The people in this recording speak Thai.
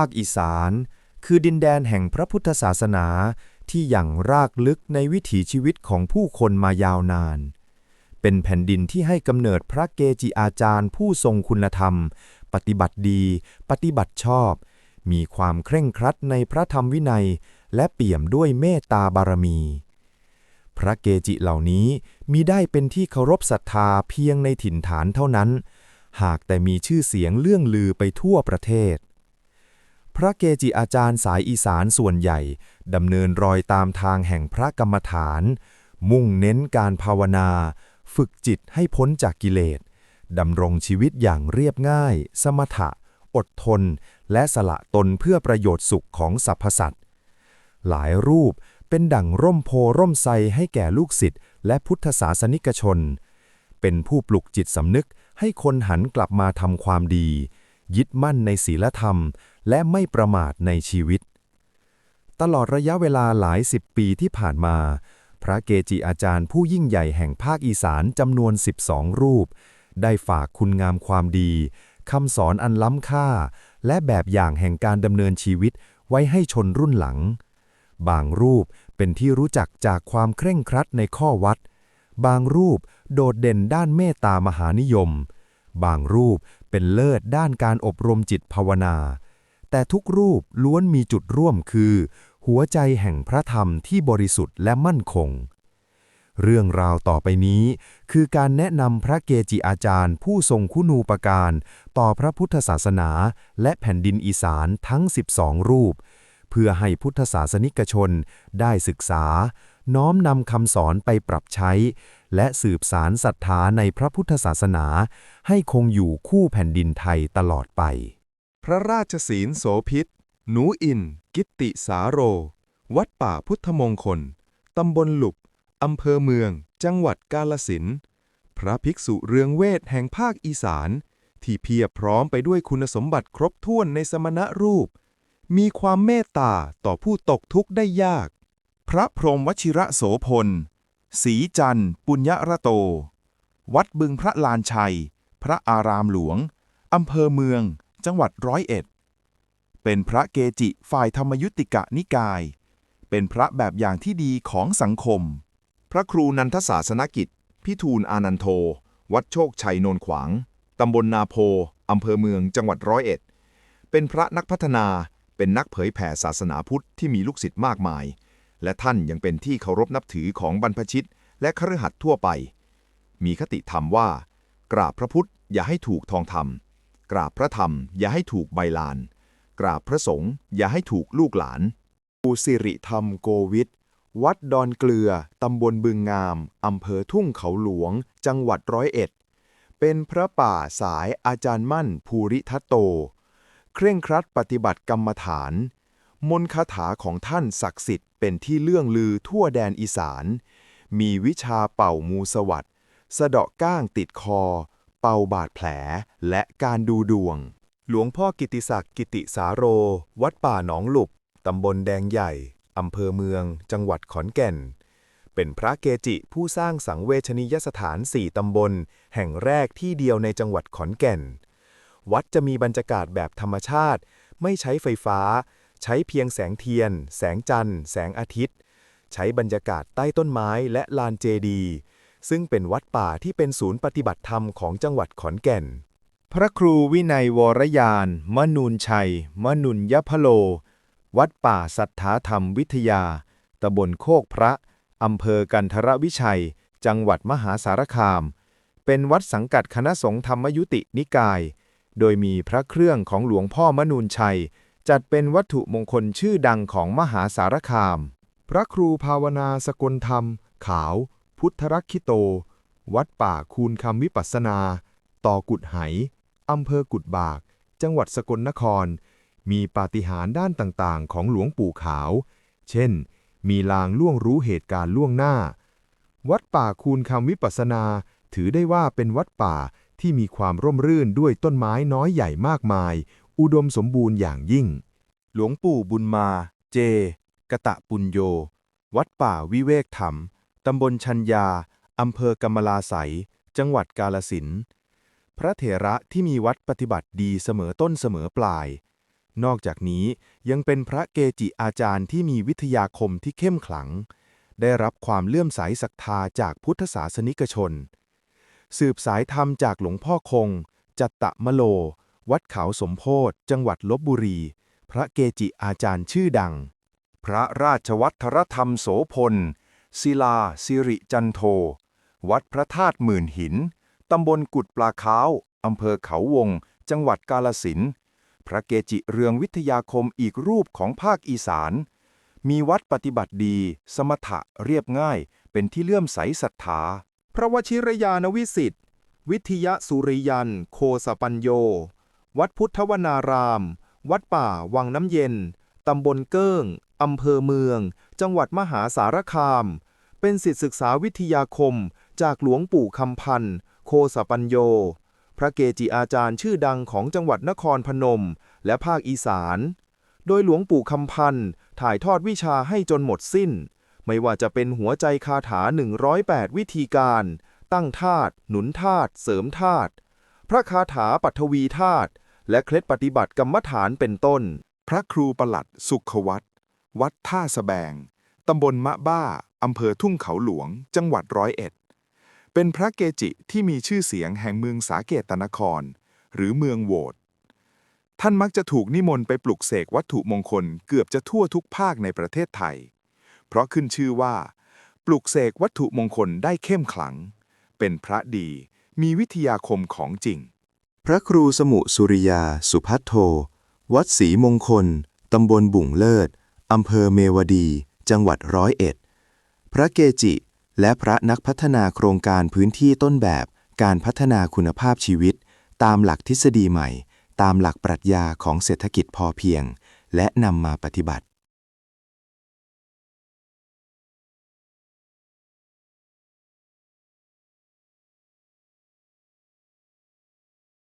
าคอีสาน คือดินแดนแห่งพระพุทธศาสนาที่อย่างรากลึกในวิถีชีวิตของผู้คนมายาวนาน เป็นแผ่นดินที่ให้กำเนิดพระเกจิอาจารย์ผู้ทรงคุณธรรม ปฏิบัติดี ปฏิบัติชอบ มีความเคร่งครัดในพระธรรมวินัย และเปี่ยมด้วยเมตตาบารมี พระเกจิเหล่านี้มีได้เป็นที่เคารพศรัทธาเพียงในถิ่นฐานเท่านั้น หากแต่มีชื่อเสียงเลื่องลือไปทั่วประเทศ ระเกจิอาจารย์สายอีสานส่วนใหญ่ดำเนินรอยตามทางแห่งพระกรรมฐาน มุ่งเน้นการภาวนา ฝึกจิตให้พ้นจากกิเลสดำรงชีวิตอย่างเรียบง่าย สมถะ อดทน และสละตนเพื่อประโยชน์สุขของสรรพสัตว์หลายรูปเป็นดั่งร่มโพร่มไทรให้แก่ลูกศิษย์และพุทธศาสนิกชน เป็นผู้ปลุกจิตสำนึกให้คนหันกลับมาทำความดี ยึดมั่นในศีลธรรม และไม่ประมาทในชีวิต ตลอดระยะเวลาหลายสิบปีที่ผ่านมา พระเกจิอาจารย์ผู้ยิ่งใหญ่แห่งภาคอีสานจำนวน 12 รูป ได้ฝากคุณงามความดีคำสอนอันล้ำค่า และแบบอย่างแห่งการดำเนินชีวิตไว้ให้ชนรุ่นหลัง บางรูปเป็นที่รู้จักจากความเคร่งครัดในข้อวัด บางรูปโดดเด่นด้านเมตตามหานิยม บางรูปเป็นเลิศด้านการอบรมจิตภาวนา แต่ทุกรูปล้วนมีจุดร่วมคือ หัวใจแห่งพระธรรมที่บริสุทธิ์และมั่นคง เรื่องราวต่อไปนี้ คือการแนะนำพระเกจิอาจารย์ ผู้ทรงคุณูปการ ต่อพระพุทธศาสนา และแผ่นดินอีสานทั้ง 12 รูป เพื่อให้พุทธศาสนิกชนได้ศึกษา น้อมนำคำสอนไปปรับใช้ และสืบสารศรัทธาในพระพุทธศาสนา ให้คงอยู่คู่แผ่นดินไทยตลอดไป พระราชศีลโสพิษหนูอิน กิตติสาโร วัดป่าพุทธมงคล ตำบลหลุบ อำเภอเมือง จังหวัดกาลสิน พระภิกษุเรืองเวทแห่งภาคอีสาน ที่เพียบพร้อมไปด้วยคุณสมบัติครบถ้วนในสมณะรูป มีความเมตตาต่อผู้ตกทุกข์ได้ยาก พระพรหมวชิระโสพล สีจันทร์ ปุญญระโต วัดบึงพระลานชัย พระอารามหลวง อำเภอเมือง จังหวัดร้อยเอ็ด เป็นพระเกจิฝ่ายธรรมยุติกะนิกาย เป็นพระแบบอย่างที่ดีของสังคม พระครูนันทศาสนกิจ พิทูลอานันโท วัดโชคชัยโนนขวาง ตำบลนาโพ อำเภอเมือง จังหวัดร้อยเอ็ด เป็นพระนักพัฒนา เป็นนักเผยแผ่ศาสนาพุทธที่มีลูกศิษย์มากมาย และท่านยังเป็นที่เคารพนับถือของบรรพชิต และคฤหัสถ์ทั่วไป มีคติธรรมว่า กราบพระพุทธอย่าให้ถูกทองธรรม กราบพระธรรมอย่าให้ถูกใบลาน กราบพระสงฆ์อย่าให้ถูกลูกหลานปูสิริธรรมโกวิทวัดดอนเกลือ ตำบลบึงงาม อำเภอทุ่งเขาหลวง จังหวัดร้อยเอ็ด เป็นพระป่าสายอาจารย์มั่นภูริทัตโต เคร่งครัดปฏิบัติกรรมฐาน มนคาถาของท่านศักดิ์สิทธิ์เป็นที่เลื่องลือทั่วแดนอีสาน มีวิชาเป่ามูสวัสดสะเดาะก้างติดคอ เป่าบาดแผล และการดูดวง หลวงพ่อกิติศักดิ์กิติสาโร วัดป่าหนองหลุบ ตำบลแดงใหญ่ อำเภอเมือง จังหวัดขอนแก่น เป็นพระเกจิผู้สร้างสังเวชนียสถานสี่ตำบล แห่งแรกที่เดียวในจังหวัดขอนแก่น วัดจะมีบรรยากาศแบบธรรมชาติ ไม่ใช้ไฟฟ้า ใช้เพียงแสงเทียน แสงจันทร์ แสงอาทิตย์ ใช้บรรยากาศใต้ต้นไม้และลานเจดี ซึ่งเป็นวัดป่าที่เป็นศูนย์ปฏิบัติธรรมของจังหวัดขอนแก่น พระครูวินัยวรยาน มนูนชัย มนุนยพโล วัดป่าสัทธาธรรมวิทยา ตำบลโคกพระ อำเภอกันทรวิชัย จังหวัดมหาสารคาม เป็นวัดสังกัดคณะสงฆ์ธรรมยุตินิกาย โดยมีพระเครื่องของหลวงพ่อมนูนชัย จัดเป็นวัตถุมงคลชื่อดังของมหาสารคาม พระครูภาวนาสกลธรรม ขาว พุทธรักขิโต วัดป่าคูณคำวิปัสนา ต่อกุดไหอำเภอกุดบาก จังหวัดสกลนคร มีปาฏิหาริย์ด้านต่างๆ ของหลวงปู่ขาว เช่น มีลางล่วงรู้เหตุการณ์ล่วงหน้า วัดป่าคูณคำวิปัสนา ถือได้ว่าเป็นวัดป่าที่มีความร่มรื่นด้วยต้นไม้น้อยใหญ่มากมาย อุดมสมบูรณ์อย่างยิ่ง หลวงปู่บุญมา เจ กะตะปุญโย วัดป่าวิเวกธรรม ตำบลชัญญา อำเภอกำมะลาไสยจังหวัดกาลสิน พระเถระที่มีวัดปฏิบัติดีเสมอต้นเสมอปลาย นอกจากนี้ยังเป็นพระเกจิอาจารย์ที่มีวิทยาคมที่เข้มขลัง ได้รับความเลื่อมใสศรัทธาจากพุทธศาสนิกชน สืบสายธรรมจากหลวงพ่อคง จัตตะมะโล วัดเขาสมโพธิจังหวัดลบบุรี พระเกจิอาจารย์ชื่อดัง พระราชวัฒรธรรมโสพล ศิลาสิริจันโท วัดพระธาตุหมื่นหิน ตำบลกุดปลาค้าวอำเภอเขาวง จังหวัดกาลสินพระเกจิเรืองวิทยาคมอีกรูปของภาคอีสาน มีวัดปฏิบัติดี สมถะเรียบง่าย เป็นที่เลื่อมใสศรัทธา พระวชิรยานวิสิทธิ์วิทยสุริยัน โคสปัญโย วัดพุทธวนาราม วัดป่า วังน้ำเย็น ตำบลเกิ้ง อำเภอเมือง จังหวัดมหาสารคาม เป็นสิทธิศึกษาวิทยาคม จากหลวงปู่คำพันธ์ โคสปัญโย พระเกจิอาจารย์ชื่อดังของจังหวัดนครพนม และภาคอีสาน โดยหลวงปู่คำพันธ์ถ่ายทอดวิชาให้จนหมดสิ้น ไม่ว่าจะเป็นหัวใจคาถา 108 วิธีการ ตั้งธาตุ หนุนธาตุ เสริมธาตุพระคาถาปัทวีธาตุ และเคล็ดปฏิบัติกรรมฐานเป็นต้น พระครูประหลัดสุขวัตรวัดท่าสแบง ตำบลมะบ้า อำเภอทุ่งเขาหลวง จังหวัดร้อยเอ็ด เป็นพระเกจิที่มีชื่อเสียงแห่งเมืองสาเกตนคร หรือเมืองโหวดท่านมักจะถูกนิมนต์ไปปลุกเสกวัตถุมงคลเกือบจะทั่วทุกภาคในประเทศไทย เพราะขึ้นชื่อว่า ปลุกเสกวัตถุมงคลได้เข้มขลัง เป็นพระดีมีวิทยาคมของจริง พระครูสมุสุริยา สุพัทโท วัดศรีมงคล ตำบลบุ่งเลิศ อำเภอเมวดี จังหวัดร้อยเอ็ด พระเกจิ และพระนักพัฒนาโครงการพื้นที่ต้นแบบ การพัฒนาคุณภาพชีวิต ตามหลักทฤษฎีใหม่ ตามหลักปรัชญาของเศรษฐกิจพอเพียง และนำมาปฏิบัติ